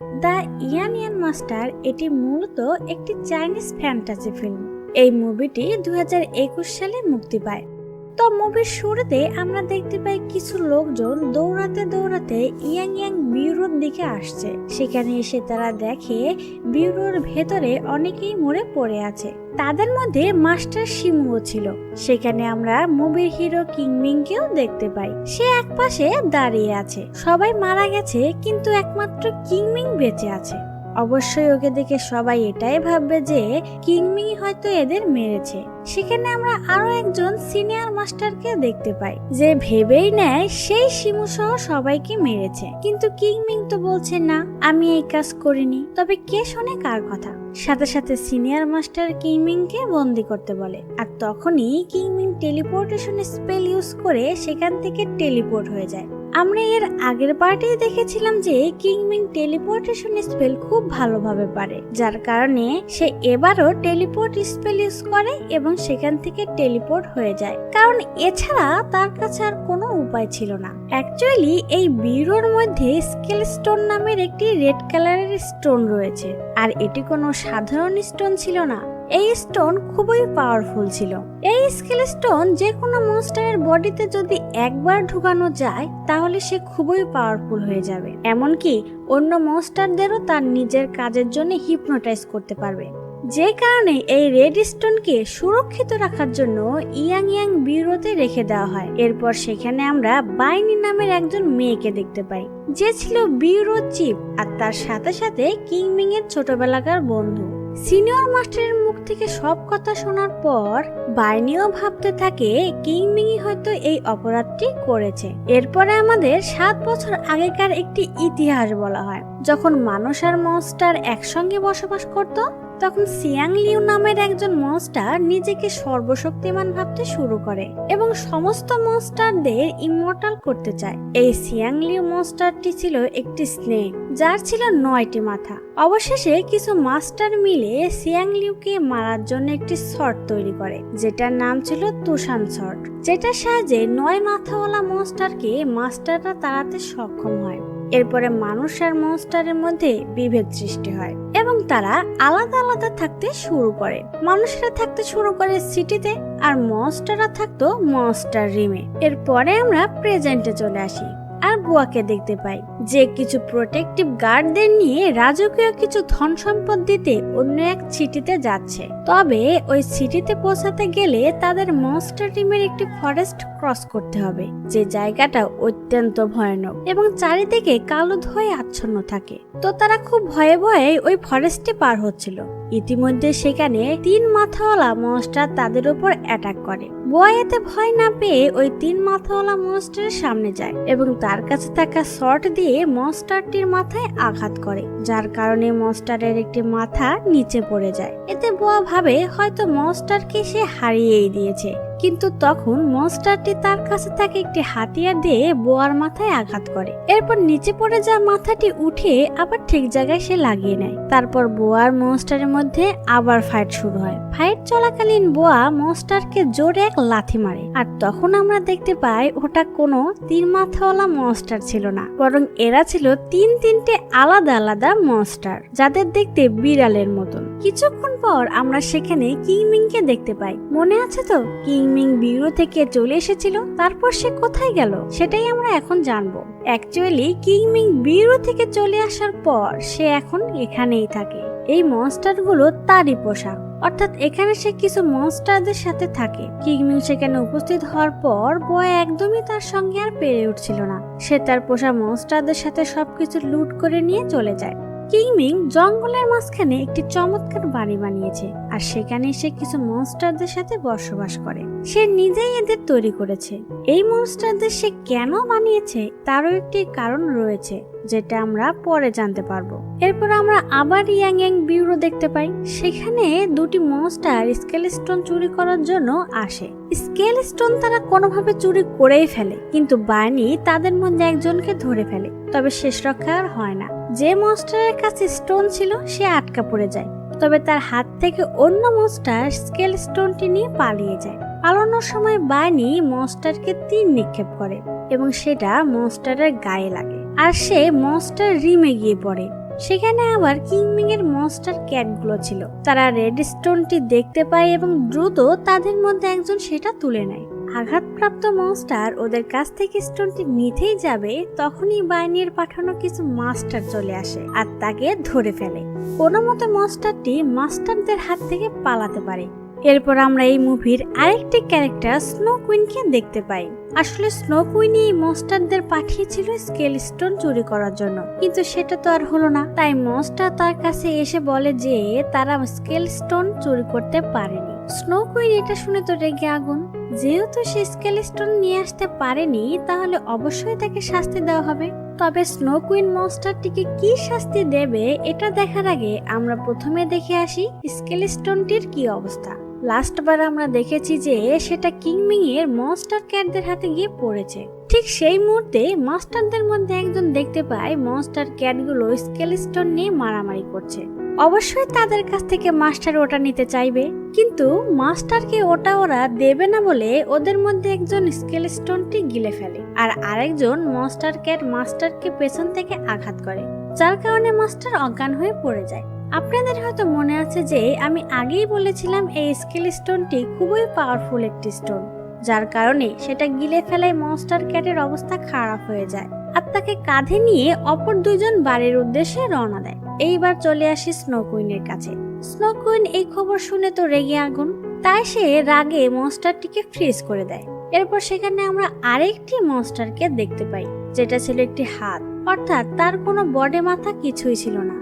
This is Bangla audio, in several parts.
দ্য ইয়ানিয়ান ইয়ান মাস্টার এটি মূলত একটি চাইনিজ ফ্যান্টাসি ফিল্ম। এই মুভিটি দুই হাজার একুশ সালে মুক্তি পায়। তো মুভির শুরুতে আমরা দেখতে পাই কিছু লোকজন দৌড়াতে দৌড়াতে ইয়াং ইয়াং বিউরোর দিকে আসছে। সেখানে এসে তারা দেখে বিউরোর ভেতরে অনেকেই মরে পড়ে আছে। তাদের মধ্যে মাস্টার শিমুও ছিল। সেখানে আমরা মুভির হিরো কিংমিংকেও দেখতে পাই। সে এক পাশে দাঁড়িয়ে আছে। সবাই মারা গেছে, কিন্তু একমাত্র কিংমিং বেঁচে আছে। অবশ্যই ওকে দেখে সবাই এটাই ভাববে যে কিংমিং হয়তো এদের মেরেছে। সেখানে আমরা আরও একজন সিনিয়র মাস্টারকে দেখতে পাই, যে ভেবেই নেয় সেই শিমু সহ সবাইকে মেরেছে। কিন্তু কিংমিং তো বলছে, না, আমি এই কাজ করিনি। তবে কে শোনে কার কথা? সাথে সাথে সিনিয়র মাস্টার কিংমিংকে বন্দি করতে বলে। আর তখনই কিংমিং টেলিপোর্টেশন স্পেল ইউজ করে সেখান থেকে টেলিপোর্ট হয়ে যায়। আমরা এর আগের পার্টেই দেখেছিলাম যে কিংমিং টেলিপোর্টেশন স্পেল খুব ভালোভাবে পারে, যার কারণে সে এবারও টেলিপোর্ট স্পেল ইউজ করে এবং সেখান থেকে টেলিপোর্ট হয়ে যায়। কারণ এছাড়া তার কাছে আর কোনো উপায় ছিল না। অ্যাকচুয়ালি এই বিউরোর মধ্যে স্কেল স্টোন নামের একটি রেড কালারের স্টোন রয়েছে, আর এটি কোনো সাধারণ স্টোন ছিল না। এই স্টোন খুবই পাওয়ারফুল ছিল। এই স্কেল স্টোন যে কোনো মনস্টারের বডিতে যদি একবার ঢুকানো যায়, তাহলে সে খুবই পাওয়ারফুল হয়ে যাবে। এমনকি অন্য মনস্টারদেরও তার নিজের কাজের জন্য হিপনোটাইজ করতে পারবে। যে কারণে এই রেড স্টোনকে সুরক্ষিত রাখার জন্য ইয়াং ইয়াং বিউরোতে রেখে দেওয়া হয়। এরপর সেখানে আমরা বাইনি নামের একজন মেয়েকে দেখতে পাই। যে ছিল বিউরো চিপ আর তার সাথে সাথে কিংমিং এর ছোটবেলাকার বন্ধু। সিনিয়র মাস্টারের মুখ থেকে সব কথা শোনার পর বাইনিও ভাবতে থাকে কিংমিংই হয়তো এই অপরাধটি করেছে। এরপরে আমাদের সাত বছর আগেকার একটি ইতিহাস বলা হয়, যখন মানুষ আর মনস্টার একসঙ্গে বসবাস করত তখন সিয়াং লিউ নামের একজন মনস্টার নিজেকে সর্বশক্তিমান ভাবতে শুরু করে এবং সমস্ত মনস্টারদের ইমর্টাল করতে চায়। এই সিয়াং লিউ মনস্টারটি ছিল একটি স্নেক যার ছিল নয়টি মাথা। অবশেষে কিছু মাস্টার মিলে সিয়াং লিউকে মারার জন্য একটি শর্ট তৈরি করে, যেটার নাম ছিল তুষান শর্ট, যেটার সাহায্যে নয় মাথাওয়ালা মনস্টারকে মাস্টাররা তাড়াতে সক্ষম হয়। এরপরে মানুষ আর মনস্টারের মধ্যে বিভেদ সৃষ্টি হয় এবং তারা আলাদা আলাদা থাকতে শুরু করে। মানুষরা থাকতে শুরু করে সিটিতে আর মনস্টাররা থাকতো মনস্টার রিমে। এরপরে আমরা প্রেজেন্টে চলে আসি। আর বুয়াকে দেখতে পাই। যে কিছু প্রোটেকটিভ গার্ডদের নিয়ে রাজকীয় কিছু ধন সম্পদ দিতে অন্য এক সিটিতে যাচ্ছে। তবে ওই সিটিতে পৌঁছাতে গেলে তাদের মনস্টার টিমের একটি ফরেস্ট ক্রস করতে হবে। যে জায়গাটা অত্যন্ত ভয়ানক এবং চারিদিকে কালো ধোয়ে আচ্ছন্ন থাকে। তো তারা খুব ভয়ে ভয়ে ওই ফরেস্টে পার হচ্ছিল। ইতিমধ্যে সেখানে তিন মাথাওয়ালা মনস্টার তাদের উপর অ্যাটাক করে। বয় এতে ভয় না পেয়ে ওই তিন মাথাওয়ালা মনস্টারের সামনে যায় এবং তার কাছে থাকা শর্ট দিয়ে মনস্টারটির মাথায় আঘাত করে, যার কারণে মনস্টারের একটি মাথা নিচে পড়ে যায়। এতে বোয়া ভাবে হয়তো মনস্টারকে সে হারিয়েই দিয়েছে। কিন্তু তখন মনস্টারটি তার কাছে থাকে একটি হাতিয়ার দিয়ে বোয়ার মাথায় আঘাত করে। এরপর নিচে পড়ে যা মাথাটি উঠে আবার ঠিক জায়গায় সে লাগিয়ে নেয়। তারপর বোয়ার মনস্টারের মধ্যে আবার ফাইট শুরু হয়। ফাইট চলাকালীন বোয়া মনস্টারকে জোরে এক লাথি মারে। আর তখন আমরা দেখতে পাই ওটা কোনো তিন মাথাওয়ালা মনস্টার ছিল না, বরং এরা ছিল তিন তিনটে আলাদা আলাদা মনস্টার যাদের দেখতে বিড়ালের মতন। কিছুক্ষণ পর আমরা সেখানে কিংমিংকে দেখতে পাই। মনে আছে তো? কিংমিং বিউরো থেকে চলে এসেছিল, তারপর সে কোথায় গেল? সেটাই আমরা এখন জানব। অ্যাকচুয়ালি কিংমিং বিউরো থেকে চলে আসার পর সে এখন এখানেই থাকে। এই মনস্টারগুলো তারই পোশাক। অর্থাৎ এখানে সে কিছু মনস্টারদের সাথে থাকে। কিংমিং সেখানে উপস্থিত হওয়ার পর বয় একদমই তার সঙ্গে আর পেরে উঠছিল না। সে তার পোষা মনস্টারদের সাথে সবকিছু লুট করে নিয়ে চলে যায়। কিংমিং জঙ্গলের মাঝখানে একটি চমৎকার বাড়ি বানিয়েছে আর সেখানে সে কিছু মনস্টারদের সাথে বসবাস করে। সে নিজেই এদের তৈরি করেছে। এই মনস্টারদের সে কেন বানিয়েছে তারও একটি কারণ রয়েছে, যেটা আমরা পরে জানতে পারব। এরপর আমরা আবার ইয়াং ইয়াং বিউরো দেখতে পাই। সেখানে দুটি মনস্টার স্কেল স্টোন চুরি করার জন্য আসে। স্কেল স্টোন তারা কোনোভাবে চুরি করেই ফেলে, কিন্তু বানি তাদের মধ্যে একজনকে ধরে ফেলে, তবে শেষ রক্ষা আর হয় না। যে মনস্টারের কাছে স্টোন ছিল, সে আটকা পড়ে যায়। তবে তার হাত থেকে অন্য মনস্টার স্কেল স্টোনটি নিয়ে পালিয়ে যায়। পালানোর সময় বানি মনস্টারকে তীর নিক্ষেপ করে এবং সেটা মনস্টারের গায়ে লাগে। আর সে মনস্টার রিমে গিয়ে পড়ে। সেখানে আবার কিংমিং এর মনস্টার ক্যাটগুলো ছিল। তারা রেড স্টোনটি দেখতে পায় এবং দ্রুত তাদের মধ্যে একজন সেটা তুলে নেয়। আঘাতপ্রাপ্ত মনস্টার ওদের কাছ থেকে স্টোনটি নিতেই যাবে, তখনই বাইনির পাঠানো কিছু মাস্টার চলে আসে আর তাকে ধরে ফেলে। কোনো মতে মনস্টারটি মাস্টারদের হাত থেকে পালাতে পারে। এরপর আমরা এই মুভির আরেকটি ক্যারেক্টার স্নো কুইনকে দেখতে পাই। আসলে স্নো কুইনই এই মনস্টারদের পাঠিয়েছিল স্কেল স্টোন চুরি করার জন্য। কিন্তু সেটা তো আর হলো না। তাই মনস্টার তার কাছে এসে বলে যে, তারা স্কেল স্টোন চুরি করতে পারেনি। স্নো কুইন এটা শুনে তো রেগে আগুন। যেহেতু সে স্কেল স্টোন নিয়ে আসতে পারেনি, তাহলে অবশ্যই তাকে শাস্তি দেওয়া হবে। তবে স্নো কুইন মনস্টারটিকে কি শাস্তি দেবে, এটা দেখার আগে আমরা প্রথমে দেখে আসি স্কেল স্টোনটির কি অবস্থা। লাস্টবার আমরা দেখেছি যে সেটা কিংমিং এর মনস্টার ক্যাটদের হাতে গিয়ে পড়েছে। ঠিক সেই মুহূর্তে মাস্টারদের মধ্যে একজন দেখতে পায় মনস্টার ক্যাটগুলো স্কেলস্টোন নিয়ে মারামারি করছে। অবশ্যই তাদের কাছ থেকে মাস্টার ওটা নিতে চাইবে। কিন্তু মাস্টারকে ওটা ওরা দেবে না বলে ওদের মধ্যে একজন স্কেলস্টোনটি গিলে ফেলে আর আরেকজন মনস্টার ক্যাট মাস্টারকে পেছন থেকে আঘাত করে, যার কারণে মাস্টার অজ্ঞান হয়ে পড়ে যায়। আপনাদের হয়তো মনে আছে যে আমি আগেই বলেছিলাম এই স্কেল স্টোনটি খুবই পাওয়ারফুল একটি স্টোন, যার কারণে সেটা গিলে ফেলায় মনস্টার ক্যাটের অবস্থা খারাপ হয়ে যায়। আর তাকে কাঁধে নিয়ে অপর দুজন বাড়ির উদ্দেশ্যে রওনা দেয়। এইবার চলে আসি স্নো কুইনের কাছে। স্নো কুইন এই খবর শুনে তো রেগে আগুন। তাই সে রাগে মনস্টারটিকে ফ্রিজ করে দেয়। এরপর সেখানে আমরা আরেকটি মনস্টারকে দেখতে পাই, যেটা ছিল একটি হাত। অর্থাৎ তার কোনো বডে মাথা কিছুই ছিল না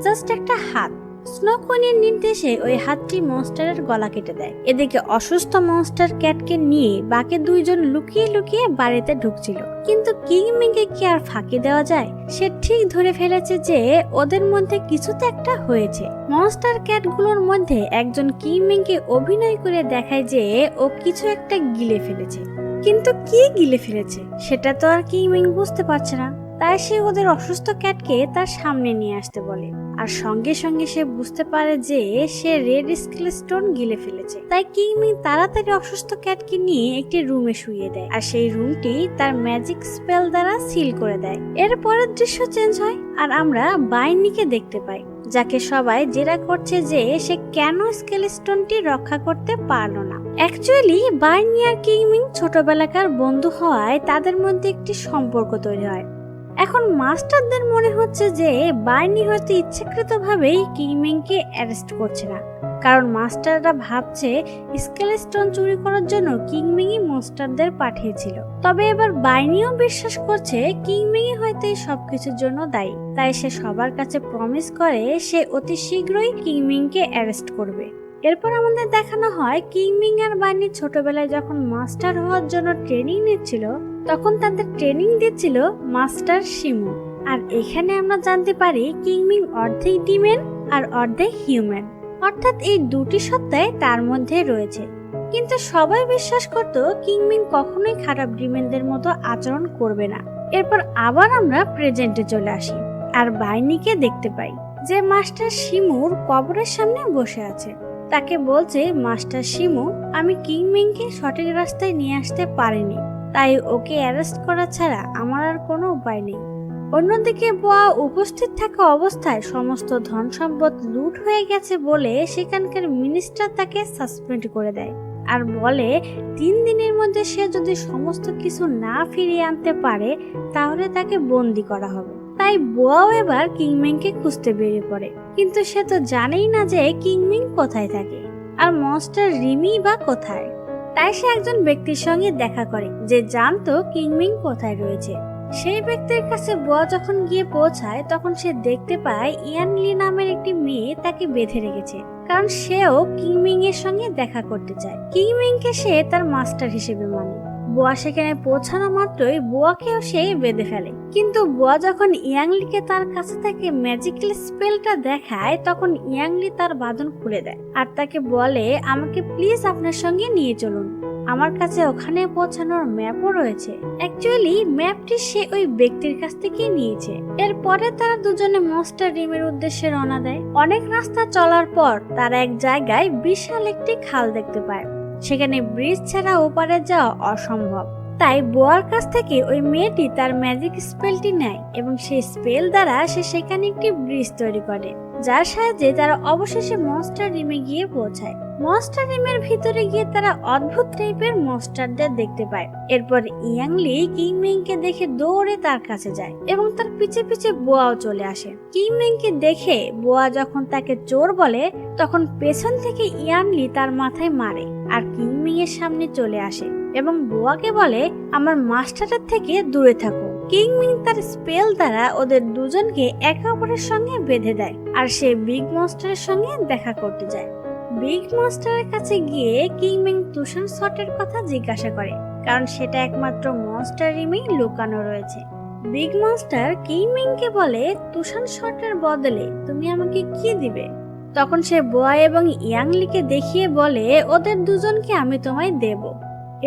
জাস্ট একটা হাত। স্নোকনির নির্দেশে ওই হাতটি মনস্টারের গলা কেটে দেয়। এদিকে অসুস্থ মনস্টার ক্যাটকে নিয়ে বাকি দুইজন লুকিয়ে লুকিয়ে বাড়িতে ঢুকছিল। কিন্তু কিংমিংকে কি আর ফাঁকি দেওয়া যায়? সে ঠিক ধরে ফেলেছে যে ওদের মধ্যে কিছু তো একটা হয়েছে। মনস্টার ক্যাটগুলোর মধ্যে একজন কিংমিংকে অভিনয় করে দেখায় যে ও কিছু একটা গিলে ফেলেছে। কিন্তু কি গিলে ফেলেছে? সেটা তো আর কিংমিং বুঝতে পারছে না। তাই সে ওদের অসুস্থ ক্যাটকে তার সামনে নিয়ে আসতে বলে। আর সঙ্গে সঙ্গে সে বুঝতে পারে যে সে রেড স্কেল স্টোন গিলে ফেলেছে। তাই কিংমিং তাড়াতাড়ি অসুস্থ ক্যাটকে নিয়ে একটি রুমে শুইয়ে দেয়। আর সেই রুমটি তার ম্যাজিক স্পেল দ্বারা সিল করে দেয়। এর পরের দৃশ্য চেঞ্জ হয়, আর আমরা বাইনিকে দেখতে পাই, যাকে সবাই জেরা করছে যে সে কেন স্কেল স্টোনটি রক্ষা করতে পারল না। অ্যাকচুয়ালি বাইনি আর কিংমিং ছোটবেলাকার বন্ধু হওয়ায় তাদের মধ্যে একটি সম্পর্ক তৈরি হয়। এখন মাস্টারদের মনে হচ্ছে যে বাইনি হয়তো ইচ্ছাকৃতভাবেই কিংমিংকে অ্যারেস্ট করছে না। কারণ মাস্টাররা ভাবছে স্কেলস্টোন চুরি করার জন্য কিংমিংই মাস্টারদের পাঠিয়েছিল। তবে এবার বাইনিও বিশ্বাস করছে কিংমিংই হয়তো এই সবকিছুর জন্য দায়ী। তাই সে সবার কাছে প্রমিস করে সে অতি শীঘ্রই কিংমিংকে অ্যারেস্ট করবে। এরপর আমাদের দেখানো হয় কিংমিং আর বানি ছোটবেলায় যখন মাস্টার হওয়ার জন্য ট্রেনিং নিচ্ছিল তখন তাদের ট্রেনিং দিচ্ছিল মাস্টার শিমু। আর এখানে আমরা জানতে পারি কিংমিং অর্ধেক ডিমেন আর অর্ধেক হিউম্যান। অর্থাৎ এই দুটি সত্তায় তার মধ্যে রয়েছে। কিন্তু সবাই বিশ্বাস করত কিংমিং কখনোই খারাপ ডিমেনদের মতো আচরণ করবে না। এরপর আবার আমরা প্রেজেন্টে চলে আসি। আর বাইনিকে দেখতে পাই যে মাস্টার শিমুর কবরের সামনে বসে আছে। তাকে বলছে, মাস্টার শিমু, আমি কিংমিংকে সঠিক রাস্তায় নিয়ে আসতে পারিনি। তাই ওকে অ্যারেস্ট করা ছাড়া আমার আর কোনো উপায় নেই। অন্যদিকে বোয়া উপস্থিত থাকা অবস্থায় সমস্ত ধন সম্পদ লুট হয়ে গেছে বলে সেখানকার মিনিস্টার তাকে সাসপেন্ড করে দেয়। আর বলে, তিন দিনের মধ্যে সে যদি সমস্ত কিছু না ফিরিয়ে আনতে পারে, তাহলে তাকে বন্দি করা হবে। তাই বোয়াও এবার কিংমিংকে খুঁজতে বেরিয়ে পড়ে। কিন্তু সে তো জানেই না যে কিংমিং কোথায় থাকে। আর মনস্টার রিমি বা কোথায়? তাই সে একজন ব্যক্তির সঙ্গে দেখা করে, যে জানতো কিংমিং কোথায় রয়েছে। সেই ব্যক্তির কাছে বোয়া যখন গিয়ে পৌঁছায়, তখন সে দেখতে পায় ইয়ানলি নামের একটি মেয়ে তাকে বেঁধে রেখেছে, কারণ সেও কিংমিং এর সঙ্গে দেখা করতে চায়। কিংমিং কে সে তার মাস্টার হিসেবে মানে। বোয়া সেখানে পৌঁছানো মাত্রই বোয়াকেও সে বেঁধে ফেলে। কিন্তু বোয়া যখন ইয়াংলিকে তার কাছে থেকে ম্যাজিক্যাল স্পেলটা দেখায়, তখন ইয়াংলি তার বাঁধন খুলে দেয় আর তাকে বলে, আমাকে প্লিজ আপনার সঙ্গে নিয়ে চলুন। আমার কাছে ওখানে পৌঁছানোর ম্যাপও রয়েছে। অ্যাকচুয়ালি ম্যাপটি সে ওই ব্যক্তির কাছ থেকে নিয়েছে। এরপরে তারা দুজনে মস্টার রিমের উদ্দেশ্যে রওনা দেয়। অনেক রাস্তা চলার পর তারা এক জায়গায় বিশাল একটি খাল দেখতে পায়। সেখানে ব্রিজ ছাড়া ওপারে যাওয়া অসম্ভব। তাই বোয়ার কাছ থেকে ওই মেয়েটি তার ম্যাজিক স্পেলটি নেয় এবং সেই স্পেল দ্বারা সে সেখানে একটি ব্রিজ তৈরি করে, যার সাহায্যে তারা অবশেষে মনস্টার রিমে গিয়ে পৌঁছায়। মনস্টার রিমের ভিতরে গিয়ে তারা অদ্ভুত টাইপের মনস্টারদের দেখতে পায়। এরপর ইয়াংলি কিংমিংকে দেখে দৌড়ে তার কাছে যায় এবং তার পিছে পিছে বোয়াও চলে আসে। কিংমিংকে দেখে বোয়া যখন তাকে চোর বলে, তখন পেছন থেকে ইয়াংলি তার মাথায় মারে আর কিংমিং এর সামনে চলে আসে এবং বোয়াকে বলে, আমার মাস্টারের থেকে দূরে থাকো। কিংমিং তার স্পেল দ্বারা ওদের দুজনকে একে অপরের সঙ্গে বেঁধে দেয় আর সে বিগ মনস্টারের সঙ্গে দেখা করতে যায়। বিগ মনস্টারের কাছে গিয়ে কিংমিং তুষার শটের কথা জিজ্ঞাসা করে, কারণ সেটা একমাত্র মনস্টার রিমেই লুকানো রয়েছে। বিগ মনস্টার কিংমিংকে বলে তুষার শটের বদলে তুমি আমাকে কি দিবে? তখন সে বোয়া এবং ইয়াংলিকে দেখিয়ে বলে, ওদের দুজনকে আমি তোমায় দেব।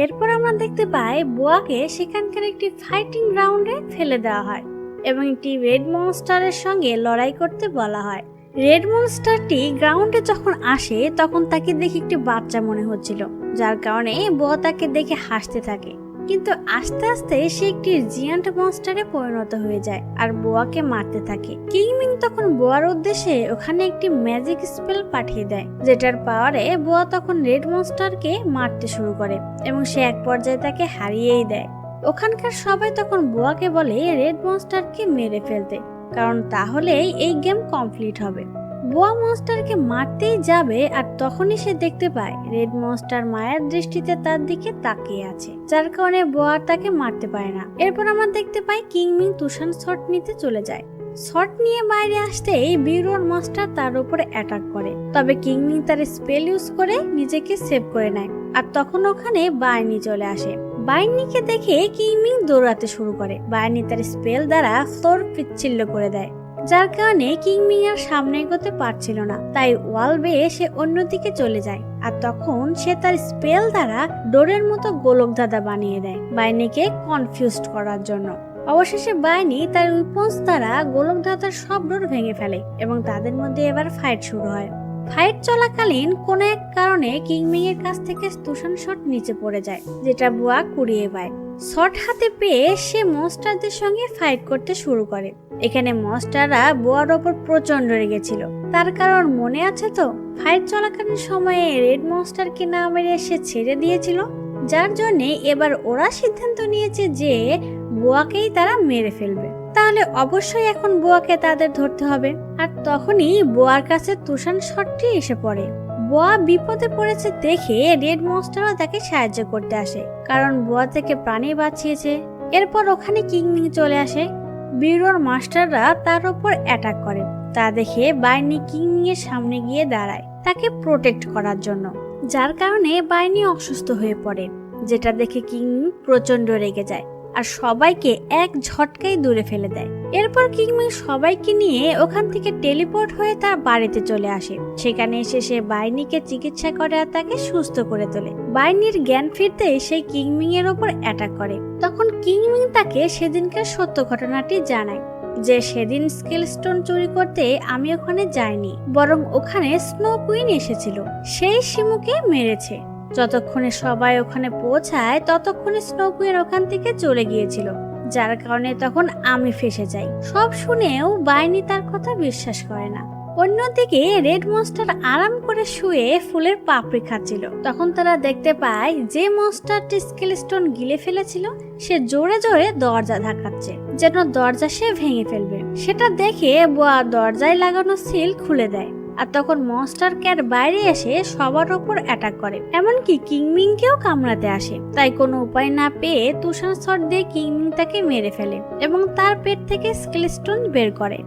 এরপর আমরা দেখতে পাই বোয়াকে সেখানকার একটি ফাইটিং গ্রাউন্ডে ফেলে দেওয়া হয় এবং একটি রেড মনস্টারের সঙ্গে লড়াই করতে বলা হয়। রেড মনস্টারটি গ্রাউন্ডে যখন আসে, তখন তাকে দেখে একটি বাচ্চা মনে হচ্ছিল, যার কারণে বোয়া তাকে দেখে হাসতে থাকে। কিন্তু আস্তে আস্তে সে একটি জিয়ান্ট মনস্টারে পরিণত হয়ে যায় আর বোয়াকে মারতে থাকে। কিংমিং তখন বোয়ার উদ্দেশ্যে ওখানে একটি ম্যাজিক স্পেল পাঠিয়ে দেয়, যেটার পাওয়ারে বোয়া তখন রেড মনস্টারকে মারতে শুরু করে এবং সে এক পর্যায়ে তাকে হারিয়েই দেয়। ওখানকার সবাই তখন বোয়াকে বলে রেড মনস্টারকে মেরে ফেলতে। কারণ তাহলেই এই গেম কমপ্লিট হবে। বোয়া মনস্টারকে মারতেই যাবে আর তখনই সে দেখতে পায়, রেড মনস্টার মায়ের দৃষ্টিতে তার দিকে তাকিয়ে আছে, যার কারণে বোয়া তাকে মারতে পারে না। এরপর আমরা দেখতে পাই কিংমিং তুষান শট নিতে চলে যায়। শট নিয়ে বাইরে আসতেই বিউরোর মাস্টার তার উপরে অ্যাটাক করে, তবে কিংমিং তার স্পেল ইউজ করে নিজেকে সেভ করে নেয়, আর তখন ওখানে বাইনি চলে আসে। বাইনিকে দেখে কিংমিং দৌড়াতে শুরু করে। বাইনি তার স্পেল দ্বারা ফ্লোর পিচ্ছিল্য করে দেয়, যার কারণে কিংমিং আর সামনে এগোতে পারছিল না। তাই ওয়াল বেয়ে সে অন্যদিকে চলে যায় আর তখন সে তার স্পেল দ্বারা ডোরের মতো গোলক দাদা বানিয়ে দেয় বাইনিকে কনফিউজড করার জন্য। অবশেষে বাইনি তার উইপন্স দ্বারা গোলক দাদার সব ডোর ভেঙে ফেলে এবং তাদের মধ্যে এবার ফাইট শুরু হয়। ফাইট চলাকালীন কোনো এক কারণে কিংমিং এর কাছ থেকে তুষান শট নিচে পড়ে যায়, যেটা বুয়া কুড়িয়ে পায়। শট হাতে পেয়ে সে মনস্টারদের সঙ্গে ফাইট করতে শুরু করে। এখানে মনস্টাররা বোয়ার ওপর প্রচণ্ড রেগেছিল। তার কারণ মনে আছে তো? ফাইট চলাকালীন সময়ে রেড মনস্টারকে না মেরে সে ছেড়ে দিয়েছিল, যার জন্যে এবার ওরা সিদ্ধান্ত নিয়েছে যে বোয়াকেই তারা মেরে ফেলবে। তাহলে অবশ্যই এখন বোয়াকে তাদের ধরতে হবে। আর তখনই বোয়ার কাছে তুষান শটটি এসে পড়ে। বোয়া বিপদে পড়েছে দেখে রেড মনস্টারও তাকে সাহায্য করতে আসে। কারণ বোয়া থেকে প্রাণী বাঁচিয়েছে। এরপর ওখানে কিংমিং চলে আসে। বিউরোর মাস্টাররা তার উপর অ্যাটাক করে। তা দেখে বাইনি কিংমিং এর সামনে গিয়ে দাঁড়ায় তাকে প্রোটেক্ট করার জন্য। যার কারণে বাইনি অসুস্থ হয়ে পড়ে, যেটা দেখে কিংমিং প্রচণ্ড রেগে যায়। আর সবাইকে এক ঝটকাই দূরে ফেলে দেয়। এরপর কিংমিং সবাইকে নিয়ে ওখান থেকে টেলিপোর্ট হয়ে তার বাড়িতে চলে আসে। সেখানে এসে সে বাইনিকে চিকিৎসা করে আর তাকে সুস্থ করে তোলে। বাইনির জ্ঞান ফিরতে সে কিংমিং এর ওপর অ্যাটাক করে। তখন কিংমিং তাকে সেদিনকার সত্য ঘটনাটি জানায় যে, সেদিন স্কেল স্টোন চুরি করতে আমি ওখানে যাইনি, বরং ওখানে স্নো কুইন এসেছিল। সেই শিমুকে মেরেছে। যতক্ষণে সবাই ওখানে পৌঁছায়, ততক্ষণে স্নো কুইন ওখান থেকে চলে গিয়েছিল, যার কারণে তখন আমি ফেসে যাই। সব শুনেও বাইনি তার কথা বিশ্বাস করে না। অন্যদিকে রেড মনস্টার আরাম করে শুয়ে ফুলের পাপড়ি খাচ্ছিল। তখন তারা দেখতে পায়, যে মনস্টারটি স্কেলস্টোন গিলে ফেলেছিল, সে জোরে জোরে দরজা ধাক্কাচ্ছে, যেন দরজা সে ভেঙে ফেলবে। সেটা দেখে বোয়া দরজায় লাগানো সিল খুলে দেয়। আর তখন মনস্টার ক্যাট বাইরে এসে সবার ওপর অ্যাটাক করে। এমনকি কিংমিংকেও কামড়াতে আসে। তাই কোনো উপায় না পেয়ে তুষার শট দিয়ে কিংমিং তাকে মেরে ফেলে এবং তার পেট থেকে স্কেলস্টোন বের করে।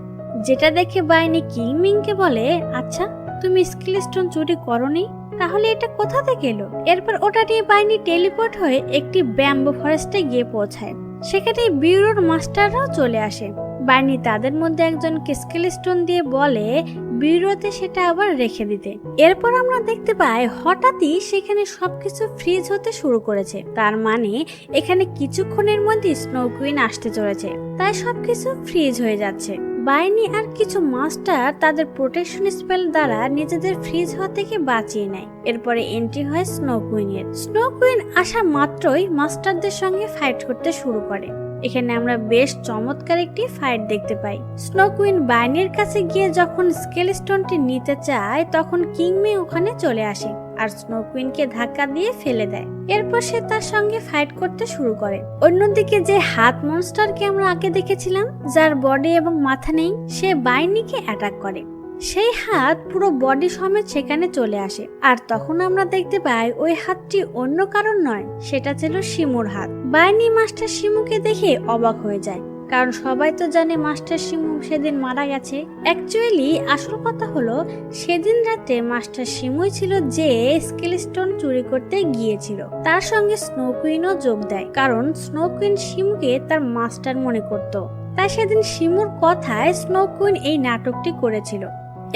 যেটা দেখে বাইনি কিংমিংকে বলে আচ্ছা তুমি স্কেলস্টোন চুরি করনি? তাহলে এটা কোথা থেকে এলো? এরপর ওটা নিয়ে বাইনি টেলিপোর্ট হয়ে একটি ব্যাম্বো ফরেস্টে গিয়ে পৌঁছায়। সেখানে বিউরোর মাস্টাররাও চলে আসে। বাইনি তাদের মধ্যে একজনকে স্কেলস্টোন দিয়ে বলে বিরোতে সেটা আবার রেখে দিতে। এরপর আমরা দেখতে পাই হঠাৎই সেখানে সবকিছু ফ্রিজ হতে শুরু করেছে। তার মানে এখানে কিছুক্ষণের মধ্যে স্নো কুইন আসতে চলেছে। তাই সবকিছু ফ্রিজ হয়ে যাচ্ছে। বাইনি আর কিছু মাস্টার তাদের প্রোটেকশন স্পেল দ্বারা নিজেদের ফ্রিজ হওয়া থেকে বাঁচিয়ে নেয়। এরপরে এন্ট্রি হয় স্নো কুইনের স্নো কুইন আসা মাত্রই মাস্টারদের সঙ্গে ফাইট করতে শুরু করে। এখানে আমরা বেশ চমৎকার একটি ফাইট দেখতে পাই। স্নো কুইন বাইনের কাছে গিয়ে যখন স্কেল স্টোনটি নিতে চায়, তখন কিংমে ওখানে চলে আসে আর স্নো কুইনকে ধাক্কা দিয়ে ফেলে দেয়। এরপর সে তার সঙ্গে ফাইট করতে শুরু করে। অন্যদিকে যে হাত মনস্টারকে আমরা আগে দেখেছিলাম, যার বডি এবং মাথা নেই, সে বাইনিকে অ্যাটাক করে। সেই হাত পুরো বডি সমেত সেখানে চলে আসে, আর তখন আমরা দেখতে পাই ওই হাতটি অন্য কারণ নয়, সেটা ছিল শিমুর হাত। বাইনি মাস্টার শিমুকে দেখে অবাক হয়ে যায়, কারণ সবাই তো জানে মাস্টার শিমু সেদিন মারা গেছে। অ্যাকচুয়ালি আসল কথা হলো, সেদিন রাতে মাস্টার শিমুই ছিল যে স্কেলস্টোন চুরি করতে গিয়েছিল। তার সঙ্গে স্নো কুইনও যোগ দেয়, কারণ স্নো কুইন শিমুকে তার মাস্টার মনে করত। তাই সেদিন শিমুর কথায় স্নো কুইন এই নাটকটি করেছিল।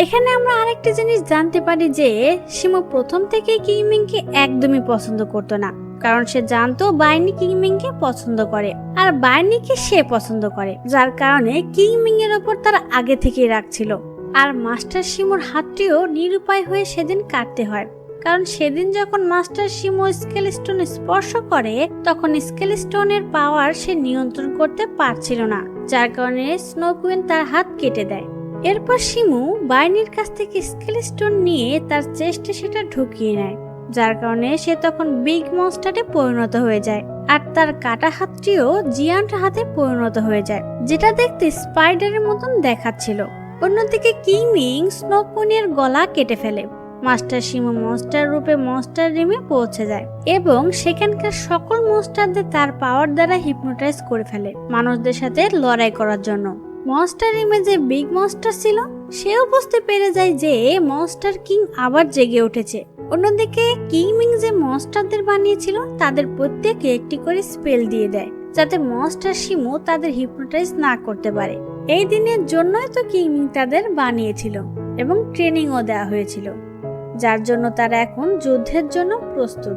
এখানে আমরা আরেকটা জিনিস জানতে পারি যে শিমু প্রথম থেকে কিংমিংকে একদমই পছন্দ করতো না। কারণ সে জানতো বাইনি কিংমিংকে পছন্দ করে আর বাইনিকে সে পছন্দ করে, যার কারণে কিংমিং এর ওপর তার আগে থেকেই রাখছিল আর মাস্টার শিমুর হাতটিও নিরুপায় হয়ে সেদিন কাটতে হয়। কারণ সেদিন যখন মাস্টার শিমু স্কেল স্টোন স্পর্শ করে, তখন স্কেল স্টোনের পাওয়ার সে নিয়ন্ত্রণ করতে পারছিল না, যার কারণে স্নো কুইন তার হাত কেটে দেয়। এরপর শিমু বাইনির কাছ থেকে স্কেল স্টোন নিয়ে তার চেস্টে সেটা ঢুকিয়ে নেয়, যার কারণে সে তখন বিগ মনস্টারে পরিণত হয়ে যায় আর তার কাটা হাতটিও জিয়ান্ট হাতে পরিণত হয়ে যায়, যেটা দেখতে স্পাইডারের মতন দেখাচ্ছিল। অন্যদিকে কিংমিং স্নোকুনের গলা কেটে ফেলে। মাস্টার শিমু মনস্টার রূপে মনস্টার রিমে পৌঁছে যায় এবং সেখানকার সকল মনস্টারদের তার পাওয়ার দ্বারা হিপনোটাইজ করে ফেলে, মানুষদের সাথে লড়াই করার জন্য। মনস্টার যে বিগ মনস্টার ছিল সেও বুঝতে পেরে যায় যে মনস্টার কিং আবার জেগে উঠেছে। অন্যদিকে কিংমিং যে মনস্টারদের বানিয়েছিল, তাদের প্রত্যেকে একটি করে স্পেল দিয়ে দেয়, যাতে মনস্টার শিমু তাদের হিপনোটাইজ না করতে পারে। এই দিনের জন্যই তো কিংমিং তাদের বানিয়েছিল এবং ট্রেনিংও দেওয়া হয়েছিল, যার জন্য তারা এখন যুদ্ধের জন্য প্রস্তুত।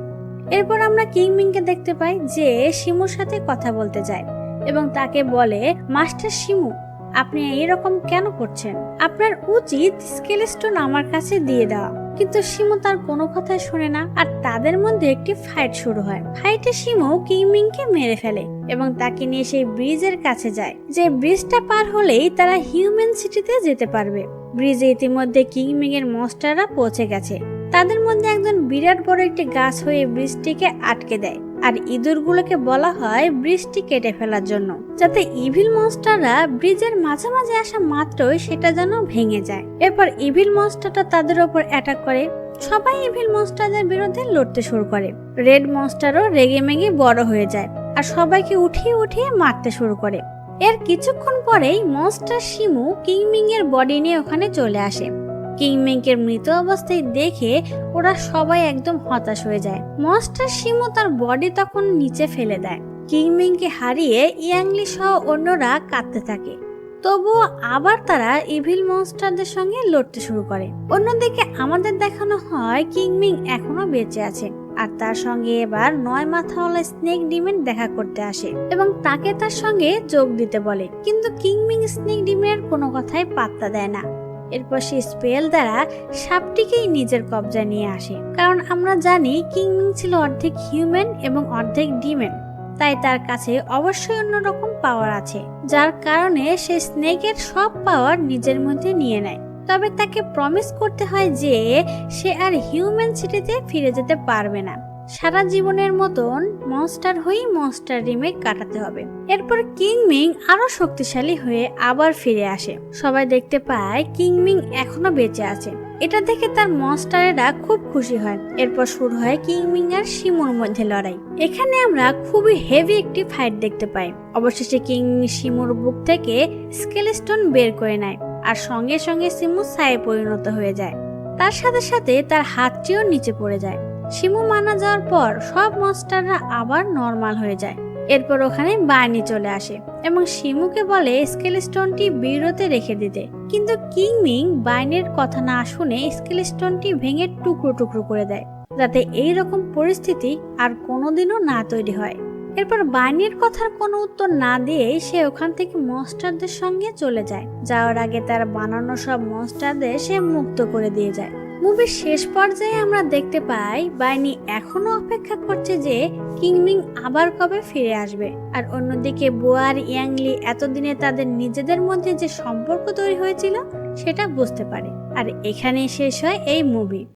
এরপর আমরা কিংমিংকে দেখতে পাই যে শিমুর সাথে কথা বলতে যায় এবং তাকে বলে, মাস্টার শিমু আপনি এরকম কেন করছেন? আপনার উচিত স্কেলস্টোন আমার কাছে দিয়ে দেওয়া। কিন্তু শিমু তার কোনো কথাই শোনে না, আর তাদের মধ্যে একটি ফাইট শুরু হয়। ফাইটে শিমু কিংমিংকে মেরে ফেলে এবং তাকে নিয়ে সেই ব্রিজের কাছে যায়। যে ব্রিজটা পার হলেই তারা হিউম্যান সিটিতে যেতে পারবে। ব্রিজে ইতিমধ্যে কিংমিং এর মস্টাররা পৌঁছে গেছে। তাদের মধ্যে একজন বিরাট বড় একটি গাছ হয়ে ব্রিজটিকে আটকে দেয়। আর ইঁদুরগুলোকে বলা হয় ব্রিজটি কেটে ফেলার জন্য, যাতে ইভিল মনস্টাররা ব্রিজের মাঝামাঝি আসা মাত্রই সেটা যেন ভেঙে যায়। এরপর ইভিল মনস্টারটা তাদের ওপর অ্যাটাক করে। সবাই ইভিল মনস্টারদের বিরুদ্ধে লড়তে শুরু করে। রেড মনস্টারও রেগে মেগে বড় হয়ে যায় আর সবাইকে উঠিয়ে উঠিয়ে মারতে শুরু করে। এর কিছুক্ষণ পরেই মনস্টার শিমু কিংমিং এর বডি নিয়ে ওখানে চলে আসে। কিংমিংকের মৃত অবস্থায় দেখে ওরা সবাই একদম হতাশ হয়ে যায়। মস্টার সিমো তার বডি তখন নিচে ফেলে দেয়। কিংমিংকে হারিয়ে ইয়াংলি সহ অন্যরা কাঁদতে থাকে। তবুও আবার তারা ইভিল মনস্টারদের সঙ্গে লড়তে শুরু করে। অন্যদিকে আমাদের দেখানো হয় কিংমিং এখনও বেঁচে আছে। আর তার সঙ্গে এবার নয় মাথাওয়ালা স্নেক ডিমের দেখা করতে আসে এবং তাকে তার সঙ্গে যোগ দিতে বলে। কিন্তু কিংমিং স্নেক ডিমের কোনো কথাই পাত্তা দেয় না। এরপর সে স্পেল দ্বারা সাপটিকেই নিজের কবজা নিয়ে আসে। কারণ আমরা জানি কিংমিং ছিল অর্ধেক হিউম্যান এবং অর্ধেক ডিমেন। তাই তার কাছে অবশ্যই অন্যরকম পাওয়ার আছে, যার কারণে সে স্নেকের সব পাওয়ার নিজের মধ্যে নিয়ে নেয়। তবে তাকে প্রমিস করতে হয় যে সে আর হিউম্যান সিটিতে ফিরে যেতে পারবে না। সারা জীবনের মতন মনস্টার হয়েই মনস্টার রিমেক কাটাতে হবে। এরপর কিংমিং আরও শক্তিশালী হয়ে আবার ফিরে আসে। সবাই দেখতে পায় কিংমিং এখনও বেঁচে আছে। এটা দেখে তার মনস্টারেরা খুব খুশি হয়। এরপর শুরু হয় কিংমিং আর শিমুর মধ্যে লড়াই। এখানে আমরা খুবই হেভি একটি ফাইট দেখতে পাই। অবশেষে কিং শিমুর বুক থেকে স্কেলস্টোন বের করে নেয় আর সঙ্গে সঙ্গে শিমু ছায়ে পরিণত হয়ে যায়। তার সাথে সাথে তার হাতটিও নিচে পড়ে যায়। শিমু মারা যাওয়ার পর সব মনস্টাররা আবার নর্মাল হয়ে যায়। এরপর ওখানে বার্নি চলে আসে এবং শিমুকে বলে স্কেল স্টোনটি বিরতে রেখে দিতে। কিন্তু কিংমিং বাইনের কথা না শুনে স্কেল স্টোনটি ভেঙে টুকরো টুকরো করে দেয়, যাতে এই রকম পরিস্থিতি আর কোনোদিনও না তৈরি হয়। এরপর বাইনের কথার কোনো উত্তর না দিয়ে সে ওখান থেকে মনস্টারদের সঙ্গে চলে যায়। যাওয়ার আগে তার বানানো সব মনস্টারদের সে মুক্ত করে দিয়ে যায়। মুভির শেষ পর্যায়ে আমরা দেখতে পাই বাইনি এখনও অপেক্ষা করছে যে কিংমিং আবার কবে ফিরে আসবে। আর অন্যদিকে বোয়ার ইয়াংলি এতদিনে তাদের নিজেদের মধ্যে যে সম্পর্ক তৈরি হয়েছিল, সেটা বুঝতে পারে। আর এখানেই শেষ হয় এই মুভি।